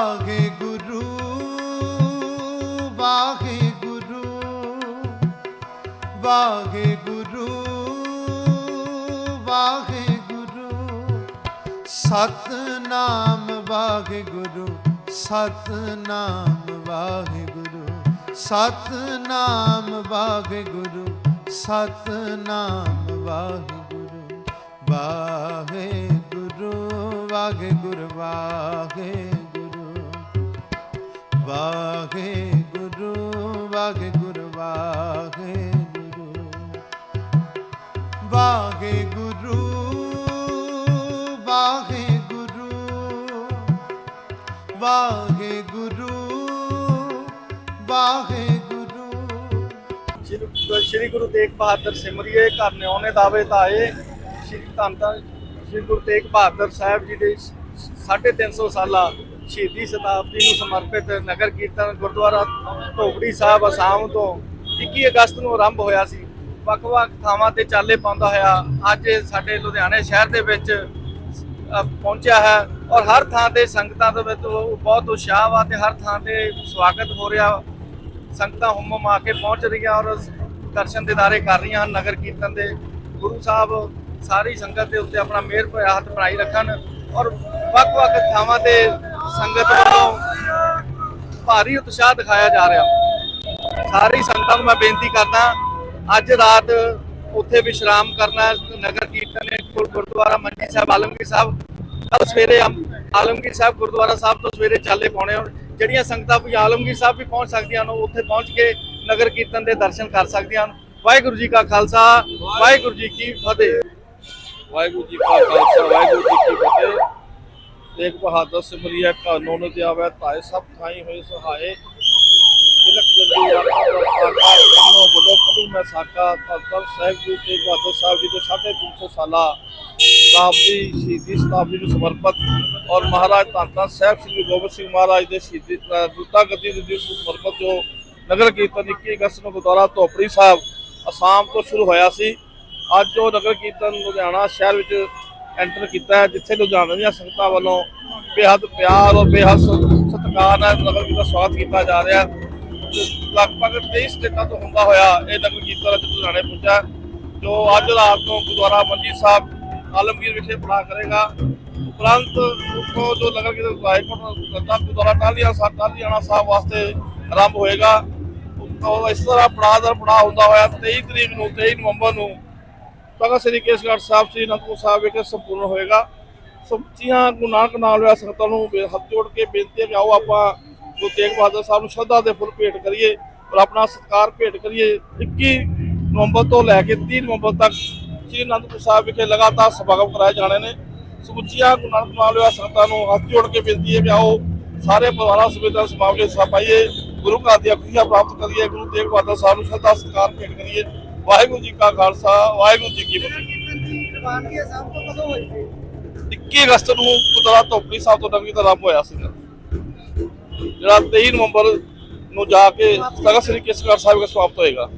ਵਾਗੇ ਗੁਰੂ ਵਾਗੇ ਗੁਰੂ ਵਾਗੇ ਗੁਰੂ ਵਾਗੇ ਗੁਰੂ। ਸਤਨਾਮ ਵਾਗੇ ਗੁਰੂ, ਸਤਨਾਮ ਵਾਗੇ ਗੁਰੂ, ਸਤਨਾਮ ਵਾਗੇ ਗੁਰੂ, ਸਤਨਾਮ ਵਾਗੇ ਗੁਰੂ। ਵਾਗੇ ਗੁਰੂ ਵਾਗੇ ਗੁਰੂ ਵਾਗੇ ਵਾਹੇ ਗੁਰੂ ਵਾਹੇ ਗੁਰੂ ਵਾਹੇ ਗੁਰੂ। ਵਾਹੇ ਗੁਰੂ ਵਾਹੇ ਗੁਰੂ। ਵਾਹੇ ਗੁਰੂ ਵਾਹੇ ਗੁਰੂ। ਸ਼੍ਰੀ ਗੁਰੂ ਤੇਗ ਬਹਾਦਰ ਸਿਮਰਿਏ ਘਰ ਨਿਉਨੇ ਦਾਵੇ ਤਾਏ। ਸ਼੍ਰੀ ਧੰਨ ਧੰਨ ਸ਼੍ਰੀ ਗੁਰੂ ਤੇਗ ਬਹਾਦਰ ਸਾਹਿਬ ਜੀ ਦੇ 350 ਸਾਲਾ ਸ਼ਹੀਦੀ ਸ਼ਤਾਬਦੀ ਨੂੰ ਸਮਰਪਿਤ ਨਗਰ ਕੀਰਤਨ ਗੁਰਦੁਆਰਾ ਢੋਗੜੀ ਸਾਹਿਬ ਅਸਾਮ ਤੋਂ 21 ਅਗਸਤ ਨੂੰ ਆਰੰਭ ਹੋਇਆ ਸੀ। ਵੱਖ-ਵੱਖ ਥਾਵਾਂ ਤੇ ਚਾਲੇ ਪਾਉਂਦਾ ਹੋਇਆ ਅੱਜ ਸਾਡੇ ਲੁਧਿਆਣੇ ਸ਼ਹਿਰ ਦੇ ਵਿੱਚ ਪਹੁੰਚਿਆ ਹੈ ਔਰ ਹਰ ਥਾਂ ਤੇ ਸੰਗਤਾਂ ਦੇ ਵਿੱਚ ਬਹੁਤ ਉਤਸ਼ਾਹ ਵਾ ਤੇ ਹਰ ਥਾਂ ਤੇ ਸਵਾਗਤ ਹੋ ਰਿਹਾ। ਸੰਗਤਾਂ ਹੁਮ ਹੁਮ ਆ ਕੇ ਪਹੁੰਚ ਰਹੀਆਂ ਔਰ ਦਰਸ਼ਨ ਦਿਦਾਰੇ ਕਰ ਰਹੀਆਂ ਹਨ। ਨਗਰ ਕੀਰਤਨ ਦੇ ਗੁਰੂ ਸਾਹਿਬ ਸਾਰੀ ਸੰਗਤ ਦੇ ਉੱਤੇ ਆਪਣਾ ਮਿਹਰ ਭਰਿਆ ਹੱਥ ਬਣਾਈ ਰੱਖਣ ਔਰ ਵੱਖ-ਵੱਖ ਥਾਵਾਂ ਤੇ ਸੰਗਤ ਵੱਲੋਂ ਭਾਰੀ ਉਤਸ਼ਾਹ ਦਿਖਾਇਆ ਜਾ ਰਿਹਾ। ਸਾਰੀ ਸੰਗਤਾਂ ਨੂੰ ਮੈਂ ਬੇਨਤੀ ਕਰਦਾ, ਅੱਜ ਰਾਤ ਉੱਥੇ ਵਿਸ਼ਰਾਮ ਕਰਨਾ, ਨਗਰ ਕੀਰਤਨ ਗੁਰਦੁਆਰਾ ਮੰਡੀ ਸਾਹਿਬ, ਆਲਮਗੀਰ ਸਾਹਿਬ ਕੱਲ ਸਵੇਰੇ ਆਲਮਗੀਰ ਸਾਹਿਬ ਗੁਰਦੁਆਰਾ ਸਾਹਿਬ ਤੋਂ ਸਵੇਰੇ ਚਾਲੇ ਪਾਉਣੇ ਜਿਹੜੀਆਂ ਸੰਗਤਾਂ ਵੀ ਆਲਮਗੀਰ ਸਾਹਿਬ ਵੀ ਪਹੁੰਚ ਸਕਦੀਆਂ ਹਨ ਉੱਥੇ ਪਹੁੰਚ ਕੇ ਨਗਰ ਕੀਰਤਨ ਦੇ ਦਰਸ਼ਨ ਕਰ ਸਕਦੀਆਂ ਹਨ। ਵਾਹਿਗੁਰੂ ਜੀ ਕਾ ਖਾਲਸਾ, ਵਾਹਿਗੁਰੂ ਜੀ ਕੀ ਫਤਿਹ। ਵਾਹਿਗੁਰੂ ਜੀ ਕਾ ਖਾਲਸਾ, ਵਾਹਿਗੁਰੂ ਜੀ ਕੀ ਫਤਿਹ। ਦੇਖ ਬਹਾਦਰ ਸਿਮਰੀਆ ਕਾਨੂੰਨ ਤੇ ਤਾਏ ਸਭ ਥਾਈ ਹੋਏ ਸਹਾਏ। ਤਿਲਕ ਜੰਦੀ ਰੱਖਾ ਪ੍ਰਭਾਕਾ ਕਿਨੋ ਬਦੋ ਕਬੂ ਮੈਂ ਸਾਕਾ ਤਤਰ ਸਾਹਿਬ ਜੀ ਤੇਗ ਬਹਾਦਰ ਸਾਹਿਬ ਜੀ ਦੇ 350 ਸਾਲਾ ਸ਼ਤਾਬਦੀ ਸ਼ਹੀਦੀ ਸ਼ਤਾਬਦੀ ਨੂੰ ਸਮਰਪਿਤ ਔਰ ਮਹਾਰਾਜ ਧੰਨ ਧੰਨ ਸਾਹਿਬ ਸ੍ਰੀ ਗੋਬਿੰਦ ਸਿੰਘ ਮਹਾਰਾਜ ਦੇ ਸ਼ਹੀਦੀ ਅ, ਦੁੱਤਾ ਗੱਦੀ ਦੇ ਦਿਵਸ ਨੂੰ ਸਮਰਪਿਤ ਜੋ ਨਗਰ ਕੀਰਤਨ 21 ਅਗਸਤ ਨੂੰ ਗੁਰਦੁਆਰਾ ਧੋਪੜੀ ਸਾਹਿਬ ਅਸਾਮ ਤੋਂ ਸ਼ੁਰੂ ਹੋਇਆ ਸੀ। ਅੱਜ ਉਹ ਨਗਰ ਕੀਰਤਨ ਲੁਧਿਆਣਾ ਸ਼ਹਿਰ ਵਿੱਚ ਐਂਟਰ ਕੀਤਾ ਹੈ, ਜਿੱਥੇ ਲੁਧਿਆਣਾ ਦੀਆਂ ਸੰਗਤਾਂ ਵੱਲੋਂ ਬੇਹੱਦ ਪਿਆਰ ਔਰ ਬੇਹੱਦ ਸਤਿਕਾਰ ਨਾਲ ਨਗਰ ਕੀਰਤਨ ਦਾ ਸਵਾਗਤ ਕੀਤਾ ਜਾ ਰਿਹਾ ਲਗਭਗ 23 ਸਟੇਟਾਂ ਤੋਂ ਹੁੰਦਾ ਹੋਇਆ ਇਹ ਨਗਰ ਕੀਰਤਨ ਅੱਜ ਲੁਧਿਆਣੇ ਪਹੁੰਚਾ ਜੋ ਅੱਜ ਰਾਤ ਤੋਂ ਗੁਰਦੁਆਰਾ ਮੰਜੀ ਸਾਹਿਬ ਆਲਮਗੀਰ ਵਿਖੇ ਪੜਾ ਕਰੇਗਾ। ਉਪਰੰਤ ਉੱਥੋਂ ਜੋ ਨਗਰ ਕੀਰਤਨ ਰਾਏਕੋਟ ਕਰਦਾ, ਗੁਰਦੁਆਰਾ ਟਾਲੀਆਂ ਸਾਹਿਬ ਟਾਲੀਆਣਾ ਸਾਹਿਬ ਵਾਸਤੇ ਆਰੰਭ ਹੋਏਗਾ। ਉਹ ਇਸ ਤਰ੍ਹਾਂ ਪੜਾਅ ਦਰ ਪੜਾਅ ਹੁੰਦਾ ਹੋਇਆ 23 ਤਰੀਕ ਨੂੰ 23 ਨਵੰਬਰ ਨੂੰ ਤਖਤ ਸ੍ਰੀ ਕੇਸਗੜ੍ਹ ਸਾਹਿਬ ਸ੍ਰੀ ਅਨੰਦਪੁਰ ਸਾਹਿਬ ਵਿਖੇ ਸੰਪੂਰਨ ਹੋਏਗਾ। ਸਮੁੱਚੀਆਂ ਗੁਰੂ ਨਾਨਕ ਨਾਮ ਲਿਆ ਸੰਗਤਾਂ ਨੂੰ ਹੱਥ ਜੋੜ ਕੇ ਬੇਨਤੀ ਹੈ ਕਿ ਆਓ ਆਪਾਂ ਗੁਰੂ ਤੇਗ ਬਹਾਦਰ ਸਾਹਿਬ ਨੂੰ ਸ਼ਰਧਾ ਦੇ ਫੁੱਲ ਭੇਟ ਕਰੀਏ ਔਰ ਆਪਣਾ ਸਤਿਕਾਰ ਭੇਟ ਕਰੀਏ। 21 ਨਵੰਬਰ ਤੋਂ ਲੈ ਕੇ 30 ਨਵੰਬਰ ਤੱਕ ਸ੍ਰੀ ਅਨੰਦਪੁਰ ਸਾਹਿਬ ਵਿਖੇ ਲਗਾਤਾਰ ਸਮਾਗਮ ਕਰਾਏ ਜਾਣੇ ਨੇ। ਸਮੁੱਚੀਆਂ ਗੁਰੂ ਨਾਨਕ ਨਾਮ ਲਿਆ ਸੰਗਤਾਂ ਨੂੰ ਹੱਥ ਜੋੜ ਕੇ ਬੇਨਤੀ ਹੈ ਕਿ ਆਓ ਸਾਰੇ ਪਰਿਵਾਰਾਂ ਸਮੇਤ ਸਮਾਗਮ ਵਿੱਚ ਹਿੱਸਾ ਪਾਈਏ। ਗੁਰੂ ਘਰ ਦੀਆਂ ਖੁਸ਼ੀਆਂ ਪ੍ਰਾਪਤ ਕਰੀਏ। ਗੁਰੂ ਤੇਗ ਬਹਾਦਰ ਸਾਹਿਬ ਨੂੰ ਸ਼ਰਧਾ ਸਤਿਕਾਰ ਭੇਟ ਕਰੀਏ। ਵਾਹਿਗੁਰੂ ਜੀ ਕਾ ਖਾਲਸਾ ਵਾਹਿਗੁਰੂ ਜੀ ਕੀ ਫਤਿਹ। ਰਵਾਨਗੀ ਸਭ ਤੋਂ ਕਦੋਂ ਹੋਈ ਸੀ? 21 ਅਗਸਤ ਨੂੰ ਗੁਰਦੁਆਰਾ ਧੋਪੜੀ ਸਾਹਿਬ ਤੋਂ ਨੰਗੀ ਤਰ੍ਹਾਂ ਹੋਇਆ ਸੀ। ਜਿਹੜਾ 23 ਨਵੰਬਰ ਨੂੰ ਜਾ ਕੇ ਤਖਤ ਸ੍ਰੀ ਕੇਸਗੜ੍ਹ ਸਾਹਿਬ ਵਿੱਚ ਸਮਾਪਤ ਹੋਏਗਾ।